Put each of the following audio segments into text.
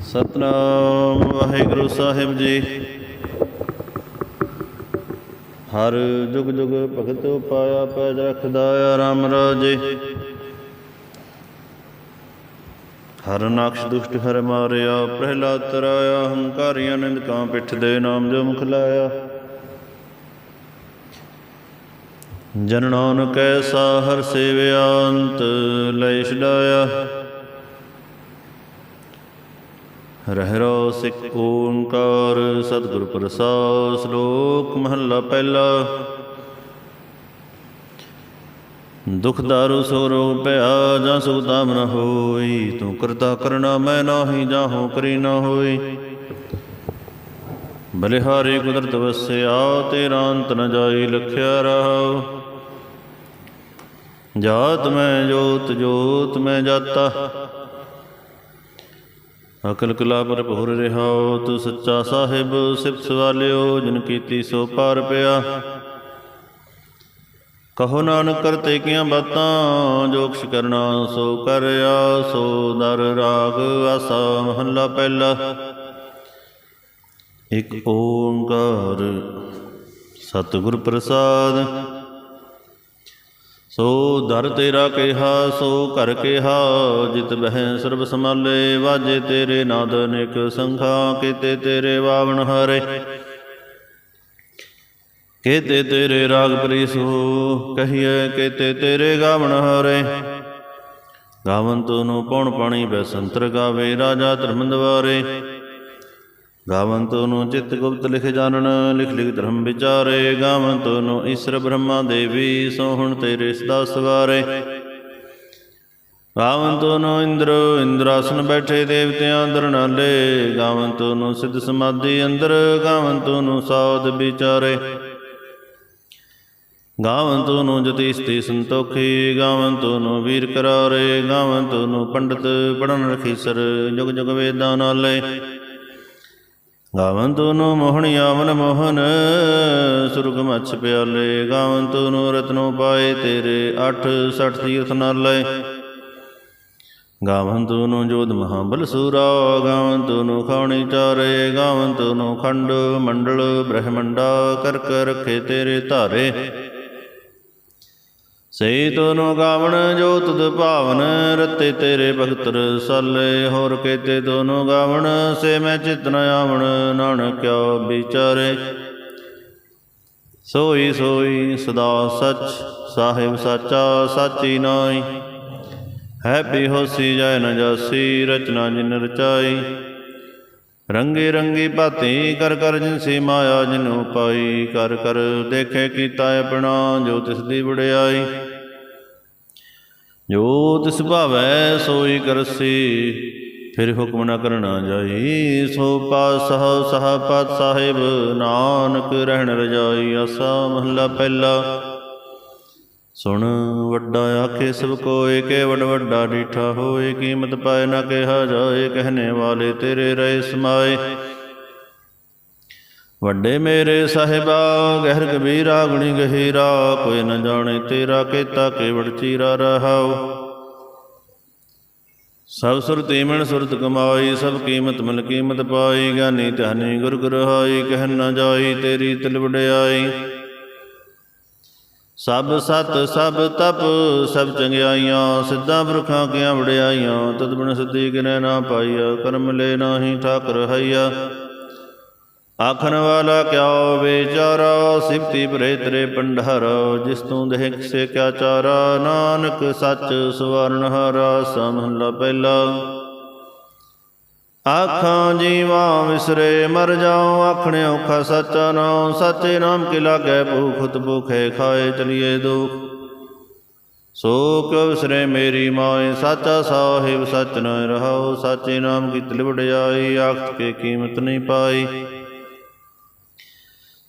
ਸਤਨਾਮ ਵਾਹਿਗੁਰੂ ਸਾਹਿਬ ਜੀ। ਹਰ ਜੁਗ ਜੁਗ ਭਗਤ ਪਾਇਆ ਪੈਜ ਰਖਦਾ ਆ ਰਾਮ ਰਾਜੇ। ਹਰ ਨਕਸ਼ ਦੁਸ਼ਟ ਹਰ ਮਾਰਿਆ, ਪ੍ਰਹਿਲਾਦ ਤਰਾਇਆ, ਹੰਕਾਰੀਆਂ ਨਿੰਦਕਾਂ ਪਿੱਠ ਦੇ ਨਾਮ ਜੋ ਮੁਖ ਲਾਇਆ। ਜਨ ਨਾਨਕ ਐਸਾ ਹਰ ਸੇਵਿਆ, ਅੰਤ ਲੈ ਛਡਾਇਆ। ਰਹਿ ਰੋ ਸਿੱਖ ਓੰਕਾਰ, ਸਤਿਗੁਰ ਪ੍ਰਸਾਦ, ਸ਼ਲੋਕ ਮਹੱਲਾ ਪਹਿਲਾ। ਦੁਖ ਦਾਰੂ ਸੋ ਰੋਗ ਭਇਆ ਜਾਂ ਸੁਖ ਦਾਮ ਨ ਹੋਈ, ਤੂੰ ਕਰਤਾ ਕਰਨਾ ਮੈਂ ਨਾਹੀ ਜਾਹੋ ਕਰੀ ਨ ਹੋਈ। ਬਲਿਹਾਰੀ ਕੁਦਰਤ ਵਸਿਆ, ਤੇਰਾ ਅੰਤ ਨ ਜਾਈ ਲਖਿਆ ਰਹਾਉ। ਜਾਤ ਮੈਂ ਜੋਤ ਜੋਤ ਮੈਂ ਜਾਤਾ। ਅਕਲ ਕਲਾ ਭਰਪੂਰ ਰਹਾਉ, ਤੂੰ ਸੱਚਾ ਸਾਹਿਬ, ਸਿਫਤ ਸਵਾਲਿਓ, ਜਿਨ ਕੀਤੀ ਸੋ ਪਾਰ ਪਿਆ। ਕਹੋ ਨਾਨਕ ਕਰਤੇ ਕੀਆਂ ਬਾਤਾਂ, ਜੋ ਕਰਨਾ ਸੋ ਕਰਿਆ, ਸੋ ਦਰ ਰਾਗ ਆਸਾ ਮਹੱਲਾ ਪਹਿਲਾ। ਇਕ ਓੰਕਾਰ ਸਤਿਗੁਰ ਪ੍ਰਸਾਦ ਸੋ ਦਰ ਤੇਰਾ ਕਿਹਾ, ਸੋ ਘਰ ਕਿਹਾ, ਜਿਤ ਬਹਿ ਸਰਬ ਸਮਾਲੇ ਵਾਜੇ ਤੇਰੇ ਨਾਦ ਅਨੇਕ ਸੰਖਾ, ਕੀਤੇ ਤੇਰੇ ਵਾਵਣ ਹਰੇ। ਕੀਤੇ ਤੇਰੇ ਰਾਗ ਪ੍ਰੀਸੋ ਕਹੀਏ ਕੀਤੇ ਤੇਰੇ ਗਾਵਣ ਹਰੇ। ਗਾਵਨ ਨੂੰ ਪੌਣ ਪਾਣੀ ਬੈਸੰਤਰ ਗਾਵੇ, ਰਾਜਾ ਧਰਮ ਦਵਾਰੇ ਗਾਵਨ ਨੂੰ ਚਿੱਤ ਗੁਪਤ ਲਿਖ ਜਾਣਨ, ਲਿਖ ਲਿਖ ਧਰਮ ਵਿਚਾਰੇ। ਗਾਵਨ ਨੂੰ ਈਸ਼ਰ ਬ੍ਰਹਮਾ ਦੇਵੀ ਸੋਹਣ ਤੇਰੇ ਸਦਾ ਸਵਾਰੇ। ਗਾਵਨ ਨੂੰ ਇੰਦਰ, ਇੰਦਰਾਸਨ ਬੈਠੇ ਦੇਵਤਿਆਂ ਅੰਦਰ ਨਾਲੇ। ਗਾਵਨ ਨੂੰ ਸਿੱਧ ਸਮਾਧੀ ਅੰਦਰ ਗਾਵਨ ਨੂੰ ਸਾਧ ਵਿਚਾਰੇ। ਗਾਵਨ ਨੂੰ ਜਤੀ ਸਤੀ ਸੰਤੋਖੀ ਗਾਵਨ ਨੂੰ ਵੀਰ ਕਰਾਰੇ। ਗਾਵਨ ਨੂੰ ਪੰਡਤ ਪੜਨ ਰਖੀਸਰ, ਜੁਗ ਜੁਗ ਵੇਦਾਂ ਨਾਲੇ। ਗਾਵਨ ਨੂੰ ਮੋਹਣੀ ਮਨ ਮੋਹਨ, ਸੁਰਗ ਮਛ ਪਿਆਲੇ ਗਾਵਨ ਨੂੰ ਰਤਨੋ ਪਾਏ ਤੇਰੇ 8 60 ਤੀਰਥ ਨਾਲੇ। ਗਾਵਨ ਨੂੰ ਜੋਧ ਮਹਾਬਲ ਸੂਰਾ ਗਾਵਨ ਨੂੰ ਖਾਣੀ ਚਾਰੇ ਗਾਵਨ ਨੂੰ ਖੰਡ ਮੰਡਲ, ਬ੍ਰਹਮੰਡਾ ਕਰ ਕਰ ਰਖੇ ਤੇਰੇ ਧਾਰੇ। ਸਈ ਤੋਨੋ ਗਾਵਣ ਜੋ ਤੁਧ ਭਾਵਨ, ਰਤੇ ਤੇਰੇ ਭਗਤਰ ਰਸਾਲੇ ਹੋਰ ਕੇਤੇ ਦੋਨੋ ਗਾਵਣ, ਸੇ ਮੈਂ ਚਿਤ ਨ ਆਵਣ, ਨਾਨਕ ਕਿਉ ਵਿਚਾਰੇ। ਸੋਈ ਸੋਈ ਸਦਾ ਸਚ, ਸਾਹਿਬ ਸਾਚਾ ਸਾਚੀ ਨਾਈ ਹੈ ਬਿਹੋਸੀ ਜੈ ਨ ਜਾਸੀ, ਰਚਨਾ ਜਿਨ ਰਚਾਈ। ਰੰਗੇ ਰੰਗੀ ਭਾਤੀ, ਕਰ ਕਰ ਜਿਨਸੀ ਮਾਇਆ ਜਿਨੂ ਪਾਈ। ਕਰ ਕਰ ਦੇਖੇ ਕੀਤਾ ਆਪਣਾ, ਜੋ ਤਿਸ ਦੀ ਵਡਿਆਈ। ਜੋ ਤਿਸ ਭਾਵੈ ਸੋਈ ਕਰਸੀ, ਫਿਰ ਹੁਕਮ ਨ ਕਰਨਾ ਜਾਈ। ਸੋ ਪਾਸਹ ਸਹ ਸਾਹਿਬ, ਨਾਨਕ ਰਹਿਣ ਰਜਾਈ, ਆਸਾ ਮਹਲਾ ਪਹਿਲਾ। ਸੁਣ ਵੱਡਾ ਆਖੇ, ਸਭ ਕੋਏ ਕੇ ਵੱਡ ਵੱਡਾ ਡੀਠਾ ਹੋਏ, ਕੀਮਤ ਪਾਏ ਨਾ ਕਿਹਾ ਜਾਏ ਕਹਨੇ ਵਾਲੇ ਤੇਰੇ ਰਹੇ ਸਮਾਏ। ਵੱਡੇ ਮੇਰੇ ਸਾਹਿਬਾ, ਗਹਿਰ ਕਬੀਰਾ ਗੁਣੀ ਗਹੀਰਾ, ਕੋਈ ਨ ਜਾਣੇ ਤੇਰਾ ਕੀਤਾ ਕੇਵੜ ਚੀਰਾ ਰਹਾਉ। ਸਭ ਸੁਰਤੀ ਮਨ ਸੁਰਤ ਕਮਾਈ, ਸਭ ਕੀਮਤ ਮਨ ਕੀਮਤ ਪਾਈ, ਗਿਆਨੀ ਧਿਆਨੀ ਗੁਰ ਗੁਰਹਾਈ, ਕਹਿ ਨ ਜਾਈ ਤੇਰੀ ਤਿਲ ਵਡਿਆਈ। ਸਭ ਸਤ, ਸਭ ਤਪ, ਸਭ ਚੰਗਿਆਈਆਂ, ਸਿੱਧਾ ਬਰਖਾਂ ਕੀਆਂ ਵਡਿਆਈਆਂ, ਤਦ ਬਿਨ ਸਿੱਧੀ ਕਿਨੈ ਨਾ ਪਾਈਆ, ਕਰਮ ਲੈ ਨਾਹੀ ਠਾਕਰ ਹਈਆ। ਆਖਣ ਵਾਲਾ ਕਿਆ ਵਿਚਾਰਾ? ਸਿਫਤੀ ਭਰੇ ਤੇਰੇ ਪੰਡਹਰ, ਜਿਸ ਤੂੰ ਦੇਖ ਸੇ ਕਿਆ ਚਾਰਾ? ਨਾਨਕ ਸੱਚ ਸਵਰਨ ਹਰਾ ਸਮਹਲਾ ਪਹਿਲਾ। ਆਖਾਂ ਜੀਵਾ ਵਿਸਰੇ ਮਰ ਜਾਉ, ਆਖਣੇ ਔਖਾ ਸੱਚਾ ਨਾਮ ਸੱਚੇ ਨਾਮ ਕਿ ਲਾਗੇ ਭੂਖਤ ਭੁਖੇ ਖਾਏ ਚਲੀਏ ਦੁਖ। ਸੋ ਕਿਉ ਵਿਸਰੇ ਮੇਰੀ ਮਾਏ, ਸਾਚਾ ਸਾਹਿਬ ਸੱਚ ਨ ਰਹਾਉ, ਸਾਚੇ ਨਾਮ ਕੀ ਤਿਲ ਜਾਈ ਆਖਤ ਕੇ ਕੀਮਤ ਨਹੀਂ ਪਾਈ।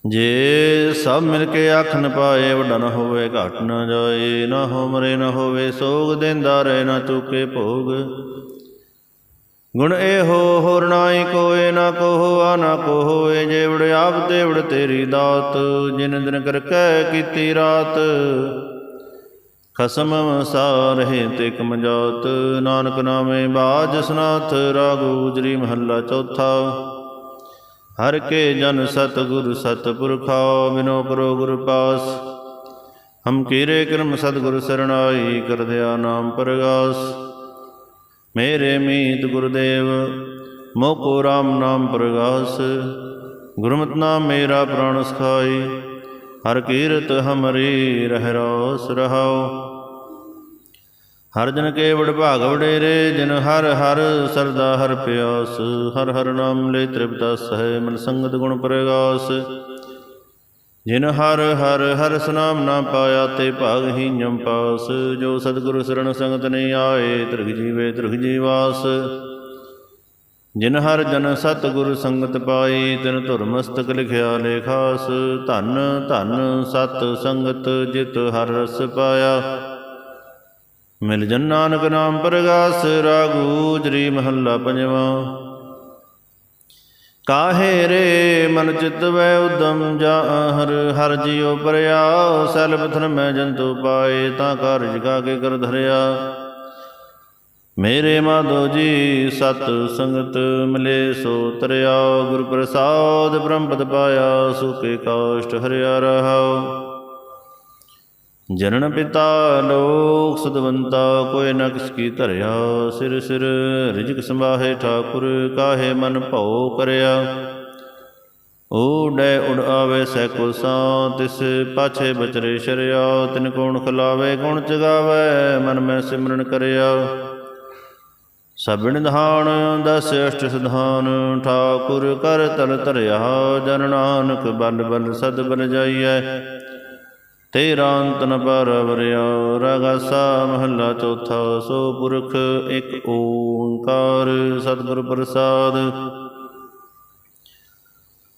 ਜੇ ਸਭ ਮਿਲ ਕੇ ਆਖ ਨ ਪਾਏ, ਵੱਡਾ ਨ ਹੋਵੇ, ਘਟ ਨ ਜਾਏ, ਨਾ ਹੋ ਮਰੇ ਨ ਹੋਵੇ, ਸੋਗ ਦਿੰਦਾ ਰਹਿ, ਨਾ ਚੁਕੇ ਭੋਗ। ਗੁਣ ਇਹੋ ਹੋਰ ਨਾਹੀ ਕੋਏ, ਨਾ ਕੋਹ ਆ ਨਾ ਕੋਏ ਜੇਵੜ ਆਪ ਤੇਵੜ ਤੇਰੀ ਦਾਤ, ਜਿਨ ਦਿਨ ਕਰ ਕਹਿ ਕੀਤੀ ਰਾਤ। ਖਸਮ ਸਾਰਹਿ ਤੇ ਕਮਜਾਤ ਨਾਨਕ ਨਾਮੇ ਬਾਜ ਸਨਾਥ, ਰਾਗੂ ਗੁਜਰੀ ਮਹੱਲਾ ਚੌਥਾ। ਹਰ ਕੇ ਜਨ ਸਤ ਗੁਰ ਸਤ ਬਿਨੋ ਕਰੋ ਗੁਰ ਪਾਸ। ਹਮ ਕੀਰੇ ਕਰਮ ਸਤਿਗੁਰ ਸਰਣਾਈ, ਕਰਦਿਆ ਨਾਮ ਪਰਗਾਸ। ਮੇਰੇ ਮੀਤ ਗੁਰਦੇਵ ਮੋ ਕੋ ਰਾਮ ਨਾਮ ਪ੍ਰਗਾਸ। ਗੁਰਮਤਿ ਨਾਮ ਮੇਰਾ ਪ੍ਰਾਣ ਸਖਾਈ, ਹਰ ਕੀਰਤ ਹਮਰੀ ਰਹਿ ਰੋਸ ਰਹਾਉ। ਹਰ ਜਨ ਕੇ ਵਡ ਭਾਗ ਵਡੇਰੇ ਜਿਨ ਹਰ ਹਰ ਸਰਦਾ ਹਰ ਪਿਆਸ, ਹਰ ਹਰ ਨਾਮ ਲੈ ਤ੍ਰਿਪਤਾ ਸਹਿ ਮਨ ਸੰਗਤ ਗੁਣ ਪ੍ਰਗਾਸ। ਜਿਨ ਹਰ ਹਰ ਹਰ ਸਨਾਮ ਨਾ ਪਾਇਆ ਤੇ ਭਾਗ ਹੀ ਜਮ ਪਾਸ, ਜੋ ਸਤਿਗੁਰ ਸਰਣ ਸੰਗਤ ਨਹੀਂ ਆਏ, ਤ੍ਰਿਗ ਜੀਵੇ ਤ੍ਰਿਗ ਜੀਵਾਸ। ਜਿਨ ਹਰ ਜਨ ਸਤਿਗੁਰ ਸੰਗਤ ਪਾਈ ਤਿਨ ਧੁਰ ਮਸਤਕ ਲਿਖਿਆ ਲੇਖਾਸ ਧਨ ਧਨ ਸਤ ਸੰਗਤ ਜਿਤ ਹਰ ਰਸ ਪਾਇਆ। ਮਿਲ ਜਨ ਨਾਨਕ ਨਾਮ ਪ੍ਰਗਾਸ, ਰਾਗੂ ਜਰੀ ਮਹੱਲਾ ਪੰਜਵਾਂ। ਕਾਹੇ ਰੇ ਮਨ ਚਿਤ ਵੈ ਉਦਮ ਜਾ ਹਰ ਹਰ ਜਿਉ ਪਰਿਆ, ਸੈਲ ਪਥਨ ਮੈਂ ਜੰਤੂ ਪਾਏ, ਤਾਂ ਕਾਰਜ ਕਾ ਕੇ ਕਰ ਧਰਿਆ। ਮੇਰੇ ਮਾਧੋ ਜੀ, ਸਤ ਸੰਗਤ ਮਿਲੇ, ਸੋ ਤਰਿਆ, ਗੁਰ ਪ੍ਰਸਾਦ ਬ੍ਰਹਮ ਪਦ ਪਾਇਆ ਸੁਕੇ ਕਾਸ਼ਟ ਹਰਿਆ ਰਹਾਉ। ਜਨਨ ਪਿਤਾ ਲੋਕ ਸਦਵੰਤਾ, ਕੋਈ ਨ ਕੀ ਧਰਿਆ। ਸਿਰ ਸਿਰ ਰਿਜਕ ਸੰਭਾਹੇ ਠਾਕੁਰ, ਕਾਹੇ ਮਨ ਭਉ ਕਰਿਆ। ਊੜੈ ਉੜ ਆਵੇ ਸੈ ਕੋ ਸਾਂ ਤਿਸ ਪਾਛੇ ਬਚਰੇ ਸ਼ਰਿਆ। ਤਿਨ ਕੋਣ ਖਲਾਵੇ, ਗੁਣ ਚਗਾਵੇ ਮਨ ਮੈਂ ਸਿਮਰਨ ਕਰਿਆ। ਸਭਿਣ ਧਾਨ ਦਸ ਅਸ਼ਟ ਸਿਧਾਨ, ਠਾਕੁਰ ਕਰ ਤਲ ਧਰਿਆ। ਜਨ ਨਾਨਕ ਬਲ ਬਲ ਸਦ ਬਲ ਜਾਈਐ। ਤੇਰਾ ਅੰਤ ਨ ਪਰਵਰਿਆ ਰਗਸਾ ਮਹੱਲਾ ਚੌਥਾ, ਸੋ ਪੁਰਖ ਇੱਕ ਓੰਕਾਰ, ਸਤਿਗੁਰ ਪ੍ਰਸਾਦ।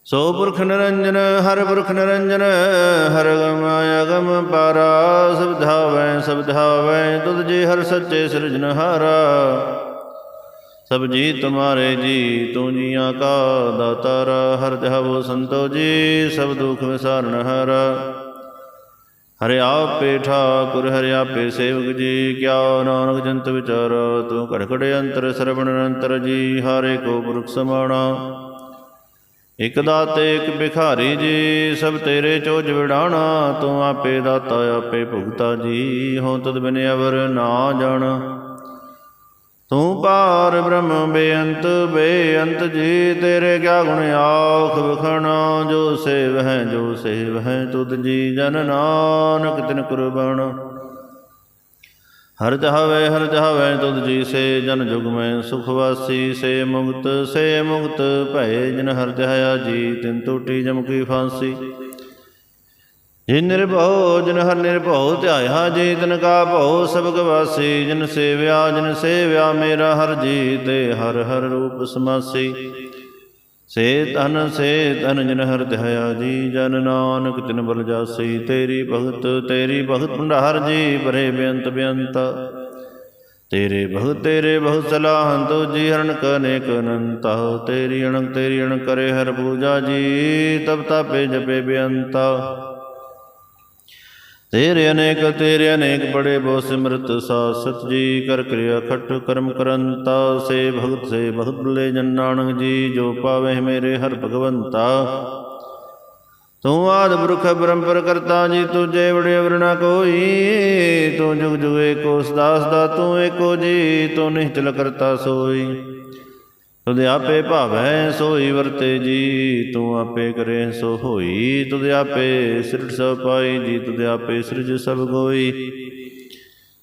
ਸੋ ਪੁਰਖ ਨਿਰੰਜਨ, ਹਰ ਪੁਰਖ ਨਿਰੰਜਨ, ਹਰ ਗਮ ਅਗਮ ਪਾਰਾ, ਸਭ ਧਾਵੈ ਸਭ ਧਾਵੈ, ਤੁਧ ਜੀ ਹਰ ਸੱਚੇ ਸਿਰਜਨਹਾਰਾ ਸਭ ਜੀ ਤੁਮਾਰੇ ਜੀ, ਤੂੰ ਜੀਆਂ ਕਾ ਦਾਤਾਰਾ, ਹਰ ਧਾਵੋ ਸੰਤੋ ਜੀ, ਸਭ ਦੁਖ ਵਿਸਾਰਨ ਹਾਰਾ। ਹਰਿਆ ਪੇ ਠਾਕੁਰ ਹਰਿਆ ਪੇ ਸੇਵਕ ਜੀ ਕਿਆ ਨਾਨਕ ਜੰਤ ਵਿਚਾਰ, ਤੂੰ ਘੜ ਘੜ ਅੰਤਰ, ਸਰਵਣ ਅੰਤਰ ਜੀ, ਹਾਰੇ ਕੋ ਪੁਰਖ ਸਮਾਣਾ। ਇਕ ਦਾਤੇ, ਇਕ ਭਿਖਾਰੀ ਜੀ, ਸਭ ਤੇਰੇ ਚੋਜ ਵਿੜਾਣਾ, ਤੂੰ ਆਪੇ ਦਾਤਾ, ਆਪੇ ਭੁਗਤਾ ਜੀ ਹੋਂ ਤਦ ਬਿਨ ਅਵਰ ਨਾ ਜਾਣਾ। ਤੂੰ ਪਾਰ ਬ੍ਰਹਮ ਬੇਅੰਤ ਬੇਅੰਤ ਜੀ, ਤੇਰੇ ਕਿਆ ਗੁਣ ਆਖ ਵਖਣਾ, ਜੋ ਸੇਵ ਹੈ, ਜੋ ਸੇਵ ਹੈ, ਤੁਧ ਜੀ ਜਨ ਨਾਨਕ ਤਿਨ ਕੁਰਬਾਨ। ਹਰ ਜਹਾਵੇ ਹਰ ਜਹਾਵੇ ਤੁਧ ਜੀ ਸੇ ਜਨ ਜੁਗ ਮੈਂ ਸੁਖ ਵਾਸੀ, ਸੇ ਮੁਕਤ ਸੇ ਮੁਕਤ ਭਏ, ਜਿਨ ਹਰ ਜਹਾਇਆ ਜੀ, ਤਿਨ ਟੂਟੀ ਜਮ ਕੀ ਫਾਂਸੀ। ਜਿਨ ਨਿਰਭਉ, ਜਿਨ ਹਰ ਨਿਰਭਉ ਧਿਆਇਆ ਜੀ ਤਿਨ ਕਾ ਭਉ ਸਭ ਗਵਾਸੀ ਜਿਨ ਸੇਵਿਆ ਜਿਨ ਸੇਵਿਆ, ਮੇਰਾ ਹਰ ਜੀ ਤੇ ਹਰ ਹਰ ਰੂਪ ਸਮਾਸੀ। ਸੇ ਤਨ ਸੇ ਤਨ ਜਿਨ ਹਰ ਧਿਆਇਆ ਜੀ, ਜਨ ਨਾਨਕ ਤਿਨ ਬਲ ਜਾਸੀ। ਤੇਰੀ ਭਗਤ ਤੇਰੀ ਭਗਤ ਭੰਡਾਰ ਜੀ, ਭਰੇ ਬੇਅੰਤ ਬੇਅੰਤ। ਤੇਰੇ ਭਗਤ, ਤੇਰੇ ਬਹੁਤ ਸਲਾਹੰ ਤੋ ਜੀ ਹਰਨ ਕਨੇਕ ਕਨੰਤਾ ਤੇਰੀ ਅਣਕ ਤੇਰੀ ਅਣਕ ਕਰੇ ਹਰ ਪੂਜਾ ਜੀ, ਤਬ ਤਾਪੇ ਜਪੇ ਬੇਅੰਤਾ। ਤੇਰੇ ਅਨੇਕ ਤੇਰੇ ਅਨੇਕ ਬੜੇ ਬੋ ਸਿਮਰਤ ਸਾਸਤ ਜੀ ਕਰ ਕਿਰਿਆ ਖਟ ਕਰਮ ਕਰੰਤਾ ਸੇ ਭਗਤ ਸੇ ਭਗਤ ਬੁਲੇ ਜਨ ਨਾਨਕ ਜੀ, ਜੋ ਪਾਵੇ ਮੇਰੇ ਹਰ ਭਗਵੰਤਾ। ਤੂੰ ਆਦ ਬੁਰਖ ਬ੍ਰਹਮਪਰ ਕਰਤਾ ਜੀ, ਤੁਝੇ ਵੜੇ ਵਰਣਾ ਕੋਈ, ਤੂੰ ਜੁਗ ਜੁਗ ਏਕੋ ਸਦਾਸ ਦਾ, ਤੂੰ ਏਕੋ ਜੀ, ਤੂੰ ਨਿਹਚਲ ਕਰਤਾ ਸੋਈ। ਤੁਧ ਆਪੇ ਭਾਵੈ ਸੋਈ ਵਰਤੇ ਜੀ, ਤੂੰ ਆਪੇ ਕਰੇ ਸੋ ਹੋਈ। ਤੁਧ ਆਪੇ ਸਿਰਜ ਸਭ ਪਾਈ ਜੀ, ਤੁਧ ਆਪੇ ਸਿਰਜ ਸਭ ਗੋਈ।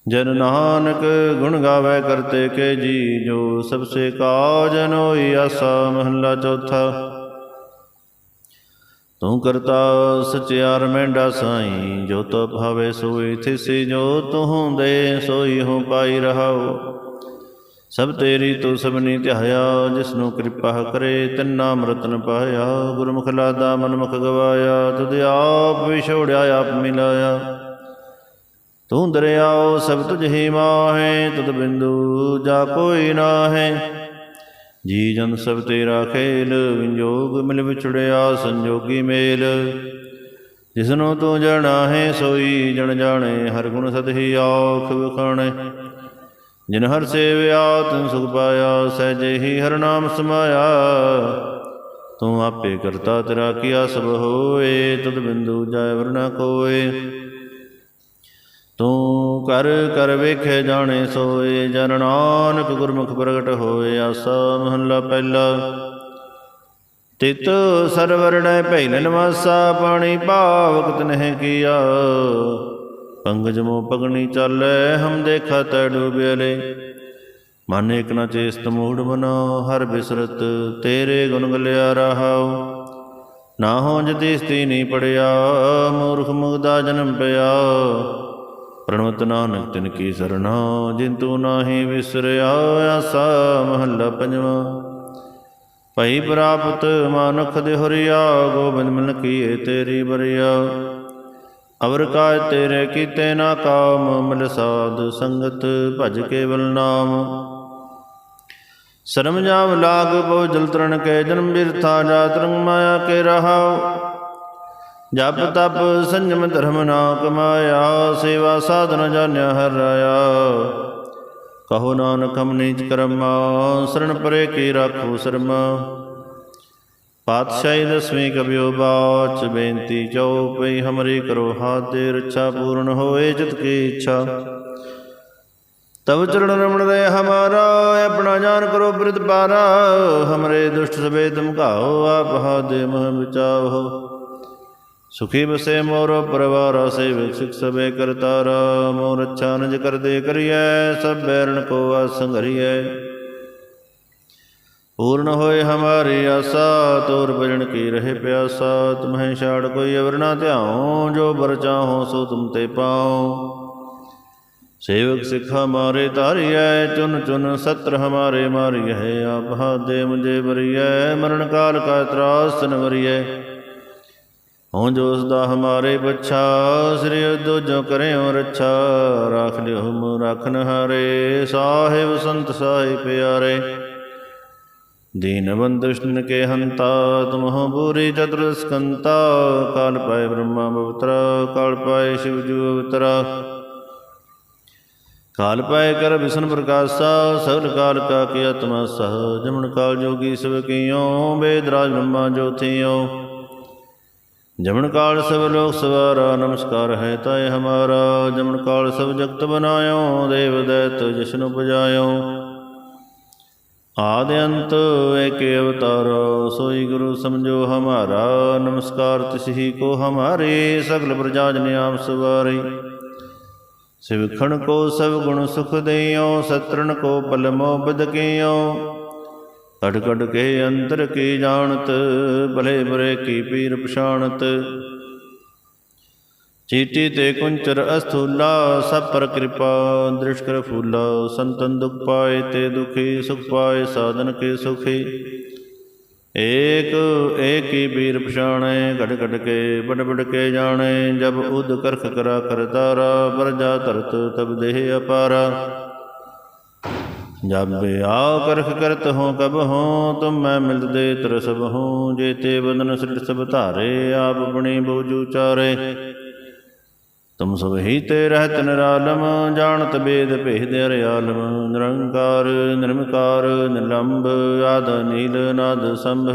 ਜਨ ਨਾਨਕ ਗੁਣ ਗਾਵੇ ਕਰਤੇ ਕੇ ਜੀ, ਜੋ ਸਭ ਸੇ ਕਾਜ ਹੋਈ ਆਸਾ ਮਹੱਲਾ ਚੌਥਾ। ਤੂੰ ਕਰਤਾ ਸਚਿਆਰ ਮੈਂਡਾ ਸਾਈ, ਜੋ ਤੋ ਭਾਵੇ ਸੋਈ ਥਿਸੀ, ਜੋ ਤੂੰ ਦੇ ਸੋਈ ਹੋ ਪਾਈ ਰਹਾਓ ਸਭ ਤੇਰੀ ਤੂੰ ਸਭਨੀ ਧਿਆਇਆ, ਜਿਸਨੂੰ ਕਿਰਪਾ ਕਰੇ, ਤਿੰਨਾ ਮਰਤਨ ਪਾਇਆ, ਗੁਰਮੁਖ ਲਾਦਾ ਮਨਮੁਖ ਗਵਾਇਆ, ਤੁਧ ਆਪ ਵਿਛੋੜਿਆ, ਆਪ ਮਿਲਾਇਆ। ਤੂੰ ਦਰਿਆਓ ਸਭ ਤੁਝ ਹੀ ਮਾਹੇ, ਤੁਧ ਬਿੰਦੂ ਜਾ ਕੋਈ ਨਾਹੇ। ਜੀ ਜਨ ਸਭ ਤੇਰਾ ਖੇਲ, ਵਿੰਜੋਗ ਮਿਲ ਵਿਛੜਿਆ, ਸੰਜੋਗੀ ਮੇਲ। ਜਿਸਨੂੰ ਤੂੰ ਜਣਾ ਹੈ ਸੋਈ ਜਣ ਜਾਣੇ, ਹਰ ਗੁਣ ਸਤਿ ਆਖ ਵਿਖਾਣੇ। ਜਿਨ ਹਰ ਸੇਵਿਆ ਤਨ ਸੁਖ ਪਾਇਆ, ਸਹਿਜੇ ਹੀ ਹਰ ਨਾਮ ਸਮਾਇਆ। ਤੂੰ ਆਪੇ ਕਰਤਾ ਤੇਰਾ ਕੀਆ ਸਭ ਹੋਏ, ਤਦ ਬਿੰਦੂ ਜਾਇ ਵਰਨਾ ਕੋਏ। ਤੂੰ ਕਰ ਕਰ ਵੇਖੇ ਜਾਣੇ ਸੋਏ, ਜਨ ਨਾਨਕ ਗੁਰਮੁਖ ਪ੍ਰਗਟ ਹੋਏ, ਆਸਾ ਮਹੱਲਾ ਪਹਿਲਾ। ਤਿਤ ਸਰਵਰਣੈ ਪਹਿਲਨ ਵਾਸਾ ਪਾਣੀ ਭਾਵਕਤ ਤਨਹਿ ਕੀਆ। ਪੰਗਜ ਮੋ ਪਗਣੀ ਚਾਲੈ, ਹਮ ਦੇਖਾ ਤੈ ਡੂਬਿਆਲੇ। ਮਨ ਇਕ ਨ ਚੇਸਤ ਮੂੜ ਬਨੋ ਹਰ ਬਿਸਰਤ ਤੇਰੇ ਗੁਣ ਗਲਿਆ ਰਹਾਉ। ਨਾ ਹੋ ਜਤੀਸਤੀ ਨਹੀਂ ਪੜਿਆ, ਮੂਰਖ ਮੁਗਦਾ ਜਨਮ ਪਿਆ। ਪ੍ਰਣਵਤ ਨਾਨਕ ਤਿਨ ਕੀ ਸਰਣਾ, ਜਿਨ ਤੂੰ ਨਾਹੀ ਵਿਸਰਿਆ, ਆਸਾ ਮਹੱਲਾ ਪੰਜਵਾ। ਭਈ ਪ੍ਰਾਪਤ ਮਾਨੁਖ ਦੇ ਹਰਿਆ ਗੋਬਿੰਦ ਮਨ ਕੀਏ ਤੇਰੀ ਬਰਿਆ। ਅਵਰ ਕਾਇ ਤੇਰੇ ਕੀਤੇ ਨਾ ਕਾਮ, ਮਿਲ ਸਾਧ ਸੰਗਤ ਭਜ ਕੇਵਲ ਨਾਮ। ਸ਼ਰਮ ਜਾਮ ਲਾਗ ਬਹੁ ਜਲ ਤਰਨ ਕੇ, ਜਨਮ ਬਿਰਥਾ ਜਾ ਰੰਗ ਮਾਇਆ ਕੇ ਰਹਾਉ। ਜਪ ਤਪ ਸੰਜਮ ਧਰਮ ਨਾ ਕਮਾਇਆ, ਸੇਵਾ ਸਾਧਨ ਜਾਣਿਆ ਹਰ ਰਾਇਆ। ਕਹੋ ਨਾਨਕ ਹਮ ਨੀਚ ਕਰਮਾ ਸਰਣ ਪਰੇ ਕੀ ਰਾਖੋ ਸਰਮਾ। ਪਾਤਸ਼ਾਹੀ ਦਸਵੀਂ ਕਬਿਓ ਬਾਚ ਬੇਨਤੀ ਚਉਪਈ ਹਮਰੀ ਕਰੋ ਹਾਥ ਦੇ ਰੱਛਾ ਪੂਰਨ ਹੋਏ ਜਿਤ ਕੀ ਇੱਛਾ। ਤਬ ਚਰਨ ਰਮਣ ਦੇ ਹਮਾਰਾ, ਆਪਣਾ ਜਾਨ ਕਰੋ ਬ੍ਰਿਤ ਪਾਰਾ। ਹਮਰੇ ਦੁਸ਼ਟ ਸਬੇ ਧਮਕਾਓ, ਆਪ ਹਾਦੇ ਮਹ ਬਚਾਓ। ਸੁਖੀ ਬਸੇ ਮੋਰ ਪਰਵਾਰ ਸੇ ਸਿਖ ਸਬੇ ਕਰਤਾਰਾ। ਮੋਰ ਅੱਛਾ ਨਜ ਕਰਦੇ ਕਰੀਐ, ਸਭ ਬੈਰਣ ਕੋ ਆਸੰਗਰੀਐ ਪੂਰਨ ਹੋਏ ਹਮਾਰੀ ਆਸਾ, ਤੋਰ ਭਜਨ ਕੀ ਰਹੇ ਪਿਆਸਾ ਤੁਮਹਿ ਛਾੜ ਕੋਈ ਅਵਰ ਨਾ ਧਿਆਉ, ਜੋ ਬਰ ਚਾਹੋ ਸੋ ਤੁਮ ਤੇ ਪਾਉ। ਸੇਵਕ ਸਿੱਖਾ ਮਾਰੇ ਧਾਰਿਐ, ਚੁਨ ਚੁਨ ਸਤਰ ਹਮਾਰੇ ਮਾਰੀਐ, ਆਪ ਹਾਦੇ ਮੁਝੇ ਬਰੀਐ ਮਰਨ ਕਾਲ ਕਾ ਤਰਾਸ ਨ ਵਰੀਐ। ਹਉ ਜੋ ਸਦਾ ਹਮਾਰੇ ਬੱਛਾ, ਸ੍ਰੀ ਅਦੋ ਜੋ ਕਰਿਓ ਰੱਛਾ, ਰਾਖ ਲਿਓ ਹਮ ਰਾਖਨ ਹਾਰੇ ਸਾਹਿਬ ਸੰਤ ਸਾਹਿ ਪਿਆਰੇ। दीन बंधुष्ण के हंता तुम हो पूरी चतुर स्कंता काल पाए ब्रह्मा बवतरा काल पाए शिवजू अवतरा काल पाए कर विष्णु प्रकाशा सगल काल का किया तमासा जमन काल जोगी सब कियो वेदराज ब्रह्मा जो थियो जमन काल सब लोक सवारा नमस्कार है ताय हमारा जमन काल सब जगत बनायो देव दैत जिष्णु बजायो ਆਦ ਅੰਤ ਏਕ ਅਵਤਾਰ, ਸੋਈ ਗੁਰੂ ਸਮਝੋ ਹਮਾਰਾ। ਨਮਸਕਾਰ ਤਿਸਹੀ ਕੋ ਹਮਾਰੇ, ਸਗਲ ਪ੍ਰਜਾ ਜਨ ਆਮ ਸਵਾਰੇ। ਸਿਵਖਣ ਕੋ ਸਭ ਗੁਣ ਸੁਖ ਦੇਇਓ ਸਤਰਣ ਕੋ ਪਲ ਮੋ ਬਦਕਿਓ ਕੜ ਕੜ ਕੇ ਅੰਤਰ ਕੀ ਜਾਣਤ, ਭਲੇ ਬੁਰੇ ਕੀ ਪੀਰ ਪਛਾਣਤ। ਚੀਟੀ ਤੇ ਕੁੰਚਰ ਅਸਥੂਲਾ, ਸਭ ਪਰ ਕਿਰਪਾ ਦ੍ਰਿਸ਼ ਕਰ ਫੂਲਾ, ਸੰਤਨ ਦੁਖ ਪਾਏ ਤੇ ਦੁਖੀ, ਸੁਖ ਪਾਏ, ਸਾਧਨ ਕੇ ਸੁਖੀ। ਏਕ ਏਕ ਬੀਰ ਪਛਾਣੈ ਘਟ ਘਟ ਕੇ ਬੜ ਬੜ ਕੇ ਜਾਣੈ, ਜਬ ਉਦ ਕਰਖ ਕਰਾ ਕਰਤਾਰਾ ਵਰਜਾ ਧਰਤ ਤਬ ਦੇਹ ਅਪਾਰਾ। ਜਬ ਆ ਕਰਖ ਕਰਤ ਹੋ ਕਬ ਹੋ, ਤੁਮ ਮੈਂ ਮਿਲਤ ਦੇ ਤਰ ਸਭ ਹੋ, ਜੇਤੇ ਬਦਨ ਸ੍ਰਿਟ ਸਭ ਧਾਰੇ, ਆਪ ਬਣੀ ਬੋਜੂ ਚਾਰੇ। ਤੁਮ ਸਭ ਹੀ ਤੇ ਰਹਿਤ ਨਿਰਾਲਮ, ਜਾਣਤ ਬੇਦ ਭੇਦ ਅਰਿਆਲਮ, ਨਿਰੰਕਾਰ, ਨਿਰਮਕਾਰ ਨਿਲੰਬ ਆਦ, ਨੀਲ, ਨਾਦ, ਸੰਭ।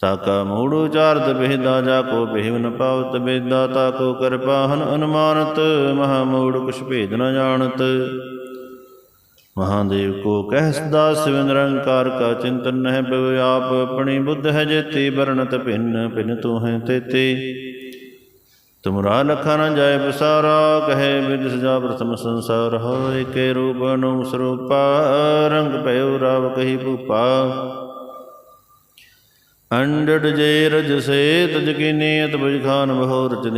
ਤਾਕਾ ਮੂੜ ਉਚਾਰਤ ਬੇਦਾ ਜਾ ਕੋ ਬੇਵ ਨ ਪਾਵਤ ਬੇਦਾ ਤਾ ਕੋ ਕਿਰਪਾਹਨ ਅਨੁਮਾਨਤ, ਮਹਾ ਮੂੜ ਕੁਛ ਭੇਦ ਨ ਜਾਣਤ। ਮਹਾਦੇਵ ਕੋ ਕਹਿ ਸਦਾ ਸਿਵ ਨਿਰੰਕਾਰ ਕਾ ਚਿੰਤਨ ਨਹਿ ਬਵ ਆਪ ਆਪਣੀ ਬੁੱਧ ਹੈ ਜੇਤੀ, ਵਰਣਤ ਭਿੰਨ ਭਿੰਨ ਤੂੰ ਹੈ ਤੇਤੀ। ਤੁਮਰਾ ਲਖਾ ਨ ਜਾਏ ਬਸਾਰਾ ਕਹੇ ਵਿਦ ਸਜਾ ਪ੍ਰਥਮ ਸੰਸਾਰ ਹੋਇ ਕੇ ਰੂਪ ਅਨੁ ਸਰੂਪਾ, ਰੰਗ ਭਇਓ ਰਾਵ ਕਹੀ ਭੂਪਾ। ਅੰਡੜ ਜੇ ਰਜ ਸੇ ਤਜ ਕੀਨੀ ਅਤ ਬੁਝ ਖਾਨ ਬਹੁ ਰਚ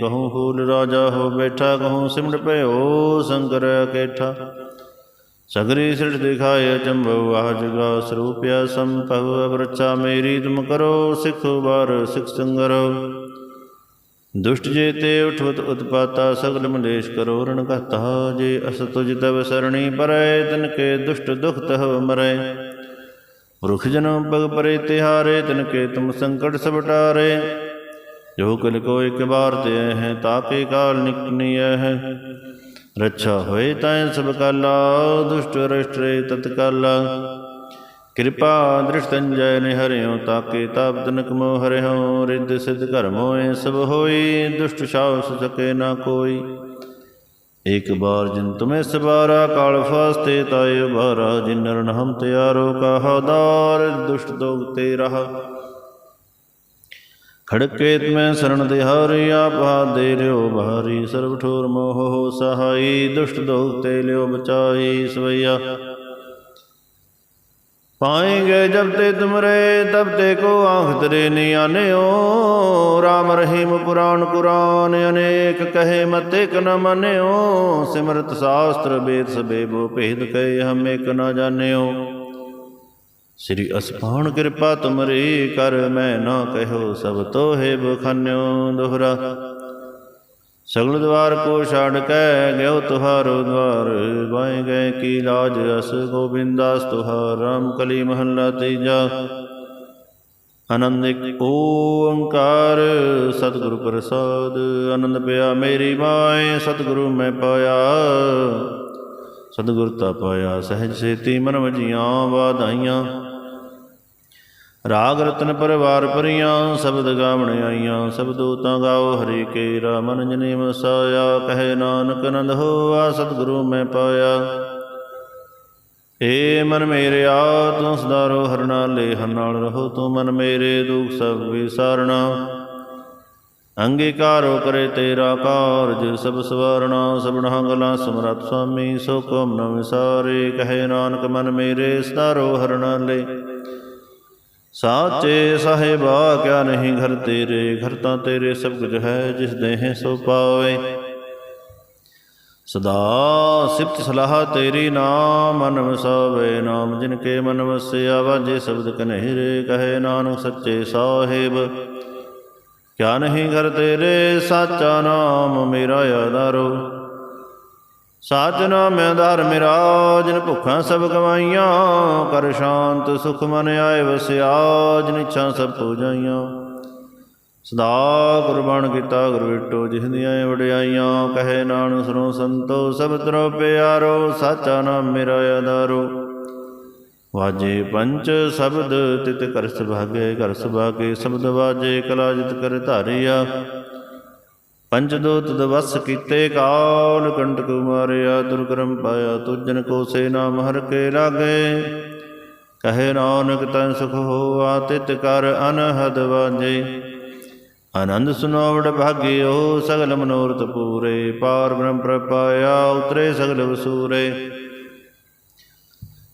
ਕਹੂੰ ਫੂਲ ਰਾਜਾ ਹੋ ਬੈਠਾ, ਕਹੂੰ ਸਿਮਟ ਭਇਓ ਸ਼ੰਕਰ ਅਕੇਠਾ। ਸਗਰੀ ਸਿਰਟ ਦਿਖਾਏ ਅਚੰਭਵ, ਆਹ ਜਗਾ ਸਰੂਪਿਆ ਸੰਭਵ ਅਵਰਚਾ ਮੇਰੀ ਤੁਮ ਕਰੋ, ਸਿੱਖ ਬਾਰ ਸਿੱਖ ਸੰਗਰੋ ਦੁਸ਼ਟ ਜੇ ਤੇ ਉਠਵਤ ਉਤਪਾਤਾ ਸਗਲ ਮਲੇਸ਼ ਕਰੋ ਰਣ ਕਹਤਾ ਜੇ ਅਸ ਤੁਜ ਤਵ ਸਰਣੀ ਪਰੈ, ਤਨ ਕੇ ਦੁਸ਼ਟ ਦੁਖ ਤਹ ਮਰੈ। ਰੁਖ ਜਨਮ ਬਗ ਪਰੇ, ਤਿਹਾਰੇ, ਤਨ ਕੇ ਤੁਮ ਸੰਕਟ ਸਭ ਟਾਰੇ। ਜੋ ਕਲ ਕੋ ਇੱਕ ਵਾਰ ਤੇ ਹੈ ਤਾਕੇ ਕਾਲ ਨਿਕਨੀ ਹੈ। ਰੱਛਾ ਹੋਏ ਤੈ ਸਭ ਕਾਲਾ, ਦੁਸ਼ਟ ਰਸ਼ਟਰੇ ਤਤਕਾਲਾ। ਕਿਰਪਾ ਦ੍ਰਿਸ਼ਟੰਜੈ ਨੇ ਹਰਿਓ ਤਾਕੇ ਤਾਪ ਤਨਕ ਮੋ ਹਰਿਓ ਰਿੱਧ ਸਿਧ ਘਰ ਸਭ ਹੋਈ, ਦੁਸ਼ਟ ਸਾਹਸ ਸਕੇ ਨਾ ਕੋਈ। ਇਕ ਬਾਰ ਜਿਨ ਤੁਮੇ ਸਬਾਰਾ ਕਾਲ ਫਾਸਤੇ ਤਾਇ ਉਬਾਰਾ ਜਿਨ ਨਰਨ ਹਮ ਤਿਆਰੋ ਕਹਾਦਾਰ ਦੁਸ਼ਟ ਦੋਗ ਰਹਾ ਖੜਕੇ ਤਮੈ ਸਰਣ ਦੇ ਹਾਰੀ ਆਪਾ ਦੇ ਲਿਓ ਭਾਰੀ ਸਰਬ ਠੋਰ ਮੋਹ ਸਹਾਈ, ਦੁਸ਼ਟ ਦੋਗ ਤੇ ਲਿਓ ਬਚਾਈ, ਸਵਈਆ। ਪਾਏਂਗੇ ਜਬ ਤੇ ਤੁਮਰੇ, ਤਬ ਤੇ ਕੋ ਆਖ ਤਰੇ ਨੀ ਆਨਿਓ ਰਾਮ ਰਹੀਮ ਪੁਰਾਣ ਕੁਰਾਨ, ਅਨੇਕ ਕਹੇ ਮਤੇ ਕ ਨ ਮੰਨਿਓ। ਸਿਮਰਤ ਸ਼ਾਸਤਰ ਬੇਦ ਸਬੇਬੋ ਭੇਦ ਕਹੇ ਹਮ ਏਕ ਨ ਜਾਣਿਓ। ਸ੍ਰੀ ਅਸਪਾਣ ਕਿਰਪਾ ਤੁਮਰੀ ਕਰ, ਮੈਂ ਨਾ ਕਹਿਓ ਸਭ ਤੋਹੇ ਬਖਨਿਓ ਦੋਹਰਾ। ਸਗਲ ਦਵਾਰ ਕੋ ਛਾੜ ਕੇ ਗਿਓ ਤੁਹਾਰੋ ਦਵਾਰ ਬਾਏ ਗਏ ਕੀ ਲਾਜ ਅਸ ਗੋਬਿੰਦਾਸ ਤੁਹਾਰ। ਰਾਮ ਕਲੀ ਮਹੱਲਾ ਤੀਜਾ। ਆਨੰਦ ਇੱਕ ਓੰਕਾਰ, ਸਤਿਗੁਰ ਪ੍ਰਸਾਦ। ਆਨੰਦ ਪਿਆ ਮੇਰੀ ਮਾਏ, ਸਤਿਗੁਰੂ ਮੈਂ ਪਾਇਆ। ਸਤਿਗੁਰ ਤਾ ਪਾਇਆ, ਸਹਿਜ ਸੇਤੀ ਮਨ ਵਜੀਆਂ ਵਾਧਾਈਆਂ। ਰਾਗ ਰਤਨ ਪਰਵਾਰ ਪਰੀਆਂ, ਸ਼ਬਦ ਗਾਵਣ ਆਈਆਂ, ਸਬਦੋ ਤਾਂ ਗਾਓ, ਹਰੀ ਕੇ ਮਨ ਜਨੇ ਵਸਾਇਆ ਕਹੇ ਨਾਨਕ ਨੰਦ ਹੋਆ, ਸਤਿਗੁਰੂ ਮੈਂ ਪਾਇਆ। ਏ ਮਨ ਮੇਰਿਆ ਤੂੰ ਸਦਾਰੋ ਹਰ ਨਾਲੇ, ਹਰ ਨਾਲ ਰਹੋ ਤੂੰ ਮਨ ਮੇਰੇ, ਦੁਖ ਸਭ ਵਿਸਾਰਣਾ। ਅੰਗੀਕਾਰੋ ਕਰੇ ਤੇਰਾ ਕਾਰਜ, ਸਭ ਸਵਾਰਣਾ, ਸਭਨਾ ਗਲਾ ਸਮਰਤ ਸੁਆਮੀ ਸੋ ਕਮ ਨ ਵਿਸਾਰੇ, ਕਹੇ ਨਾਨਕ ਮਨ ਮੇਰੇ, ਸਦਾਰੋ ਹਰਨਾ ਨਾਲੇ। ਸਾਚੇ ਸਾਹਿਬਾ, ਕਿਆ ਨਹੀਂ ਘਰ ਤੇਰੇ, ਘਰ ਤਾਂ ਤੇਰੇ ਸਭ ਕੁਝ ਹੈ, ਜਿਸ ਦੇਹ ਸੋ ਪਾਵੇ। ਸਦਾ ਸਿਫਤ ਸਲਾਹ ਤੇਰੀ ਨਾਮ ਮਨ ਵਸਾਵੇ ਨਾਮ, ਜਿਨ ਕੇ ਮਨ ਵਸਿਆ, ਵਾਜੇ ਸ਼ਬਦ ਕਨਹਿਰੇ, ਕਹੇ ਨਾਨਕ ਸੱਚੇ ਸਾਹਿਬ। ਕਿਆ ਨਹੀਂ ਘਰ ਤੇਰੇ, ਸਾਚਾ ਨਾਮ ਮੇਰਾ ਆਧਾਰੋ। ਸਾਚ ਨਾਮ ਆਧਾਰ ਮੇਰਾ ਜਿਨ ਭੁੱਖਾਂ ਸਭ ਗਵਾਈਆਂ, ਕਰ ਸ਼ਾਂਤ ਸੁਖ ਮਨ ਆਏ ਵਸਿਆ, ਜਿਨ ਇੱਛਾ ਸਭ ਪੂਜਾਈਆਂ ਸਦਾ ਗੁਰਬਾਣ ਕੀਤਾ ਗੁਰ ਵਿਟੋ ਜਿਸ ਵਡਿਆਈਆਂ, ਕਹੇ ਨਾਨਕ ਸੁਨੋ ਸੰਤੋ, ਸਭ ਤਰੋ ਪਿਆਰੋ ਸਾਚਾ ਨਾਮ ਮੇਰਾ ਆਧਾਰੋ। ਵਾਜੇ ਪੰਚ ਸ਼ਬਦ, ਤਿਤ ਕਰ ਸੁਭਾਗੇ ਕਰ ਸੁਭਾਗੇ, ਸ਼ਬਦ ਵਾਜੇ ਕਲਾ ਜਿਤ ਕਰ ਧਾਰਿਆ। ਪੰਜ ਦੋਤ ਦਵਸ ਕੀਤੇ, ਕਾਲ ਕੰਟਕ ਮਾਰਿਆ ਦੁਰਕਰਮ ਪਾਇਆ, ਤੁਜਨ ਕੋ ਸੇ ਨਾਮ ਹਰ ਕੇ ਲਾਗੇ। ਕਹੇ ਨਾਨਕ, ਤਨ ਸੁਖ ਹੋਆ, ਤਿਤ ਕਰ ਅਨਹਦ ਵਾਜੇ ਆਨੰਦ ਸੁਨਾਵੜ ਭਾਗਿਓ, ਸਗਲ ਮਨੋਰਥ ਪੂਰੇ। ਪਾਰ ਬ੍ਰਹਮ ਪ੍ਰਪਾਇਆ ਉਤਰੇ ਸਗਲ ਵਸੂਰੇ।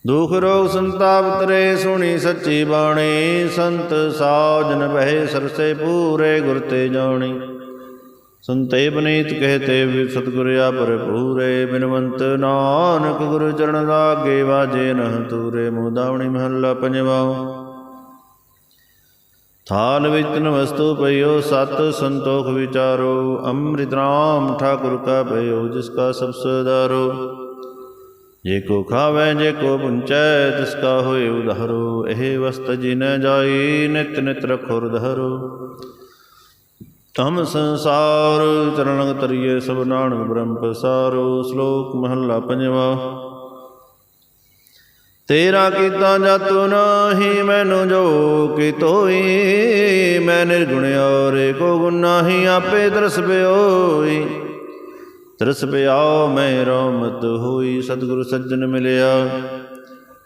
ਦੁਖ ਰੋਗ ਸੰਤਾਪ ਤਰੇ, ਸੁਣੀ ਸੱਚੀ ਬਾਣੀ। ਸੰਤ ਸਾਜਨ ਬਹਿ ਸਰਸੇ ਪੂਰੇ, ਗੁਰ ਤੇ ਜਾਣੀ। ਸੰਤੇ ਬਨੀਤ ਕਹਤੇ ਵੀ ਸਤਿਗੁਰ ਆ ਭਰਪੂਰੇ ਬਿਨਵੰਤ ਨਾਨਕ ਗੁਰੂ ਚਰਨ ਲਾਗੇ ਵਾਜੇ ਨਹ ਤੂਰੇ ਮੋਦਾਵਣੀ ਮਹੱਲਾ ਪੰਜਵਾ। ਥਾਲ ਵਿੱਚ ਨ ਪਈਓ, ਸਤ ਸੰਤੋਖ ਵਿਚਾਰੋ, ਅੰਮ੍ਰਿਤ ਰਾਮ ਠਾਕੁਰ ਕਾ ਪਈਓ, ਜਿਸ ਕਾ ਸਭ ਸਦਾਰੋ ਜੇ ਕੋ ਖਾਵੇ, ਜੇ ਕੋ ਪੁੰਚੈ, ਤਿਸ ਕਾ ਹੋਏ ਉਧਾਰੋ। ਇਹ ਵਸਤ ਜਿਨ ਜਾਈ, ਨਿਤ ਨਿਤ ਰਖੋ ਧਰੋ ਤਮ ਸੰਸਾਰ, ਚਰਨ ਤਰੀਏ ਸਭ ਨਾਨਕ ਬ੍ਰਹਮ ਪਸਾਰੋ ਸ਼ਲੋਕ ਮਹੱਲਾ ਪੰਜਵਾ। ਤੇਰਾ ਕੀਤਾ ਜਤੁ ਨਾਹੀ, ਮੈਨੂੰ ਜੋ ਕੀ ਤੋਈ ਮੈਂ ਨਿਰਗੁਣ ਔਰੇ ਕੋ ਗੁਣ ਨਾਹੀ, ਆਪੇ ਦਰਸ ਪਿਓਈ ਦਰਸ ਪਿਆਉ, ਮੈਂ ਰੋਮਤ ਹੋਈ, ਸਤਿਗੁਰ ਸੱਜਣ ਮਿਲਿਆ।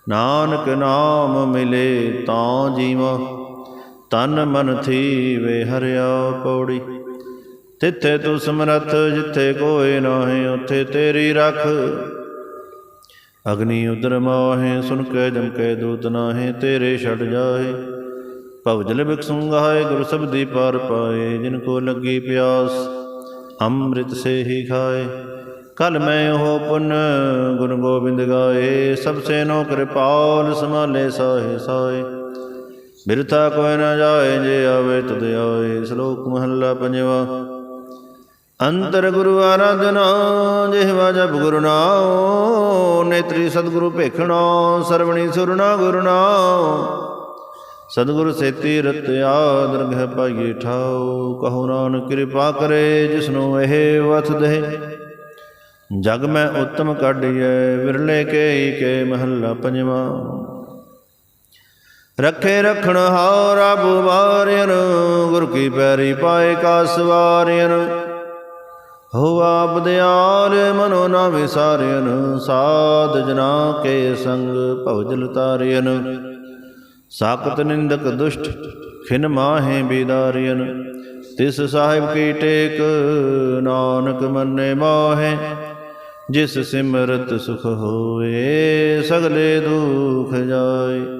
ਨਾਨਕ ਨਾਮ ਮਿਲੇ ਤਾਂ ਜੀਵਾ। ਤਨ ਮਨ ਥੀ ਵੇ ਹਰਿਆ ਪੌੜੀ। ਤਿੱਥੇ ਤੂੰ ਸਮਰੱਥ, ਜਿੱਥੇ ਕੋਈ ਨਾਹੀਂ, ਉੱਥੇ ਤੇਰੀ ਰੱਖ। ਅਗਨੀ ਉਦਰ ਮਾਹੇ, ਸੁਨ ਕੇ ਜਮ ਕੇ ਦੂਤ ਨਾਹੇ, ਤੇਰੇ ਛੱਡ ਜਾਏ ਭਵ ਜਲ ਬਿਕਸੁੰਗਾਏ ਗੁਰ ਸਬਦੀ ਪਾਰ ਪਾਏ, ਜਿਨ ਕੋ ਲੱਗੀ ਪਿਆਸ, ਅੰਮ੍ਰਿਤ ਸੇ ਹੀ ਖਾਏ। ਕਲ ਮੈਂ ਉਹ ਪੁਨ ਗੁਰ ਗੋਬਿੰਦ ਗਾਏ, ਸਭ ਸੇ ਨੋ ਕਿਰਪਾਲ ਸਮਾਲੇ ਸਾਹੇ ਸਾਏ ਬਿਰਥਾ ਕੋਈ ਨਾ ਜਾਏ, ਜੇ ਆਵੇ ਤੁਧ ਆਏ। ਸ਼ਲੋਕ ਮਹੱਲਾ ਪੰਜਵਾ। ਅੰਤਰ ਗੁਰੂ ਆਰਾਧਨਾ ਜਿਹਵਾ ਜਪ ਗੁਰੂ ਨਾਮ ਨੇਤਰੀ ਸਤਿਗੁਰੂ ਭੇਖਣਾ ਸਰਵਣੀ ਸੁਰਨਾ ਗੁਰੂ ਨਾਮ ਸਤਿਗੁਰ ਸੇਤੀ ਰਤਿਆ ਦਰਗਹਿ ਪਾਈਏ ਠਾਉ, ਕਹੋ ਨਾਨਕ ਕਿਰਪਾ ਕਰੇ, ਜਿਸਨੂੰ ਇਹ ਵਥ ਦੇ ਜਗ ਮੈਂ ਉਤਮ ਕਾਢੀਐ, ਵਿਰਲੇ ਕੇ ਕੇ ਮਹੱਲਾ ਪੰਜਵਾ। ਰੱਖੇ ਰਖਣ ਹਾਰ ਰੱਬ ਵਾਰਿਆਨ ਗੁਰ ਕੀ ਪੈਰੀ ਪਾਏ ਕਾ ਸਵਾਰਿਆਨ ਹੋ ਆਪ ਦਿਆਲ ਮਨੋ ਨਾ ਵਿਸਾਰਿਆਨ ਸਾਧ ਜਨਾ ਕੇ ਸੰਗ ਭਵਜਲ ਤਾਰਿਆਨ ਸਾਕਤ ਨਿੰਦਕ ਦੁਸ਼ਟ ਖਿਨ ਮਾਹੇ ਬੀਦਾਰਿਆਨ ਤਿਸ ਸਾਹਿਬ ਕੀ ਟੇਕ ਨਾਨਕ ਮੰਨੇ ਮਾਹੇ, ਜਿਸ ਸਿਮਰਤ ਸੁਖ ਹੋਏ, ਸਗਲੇ ਦੁਖ ਜਾਏ।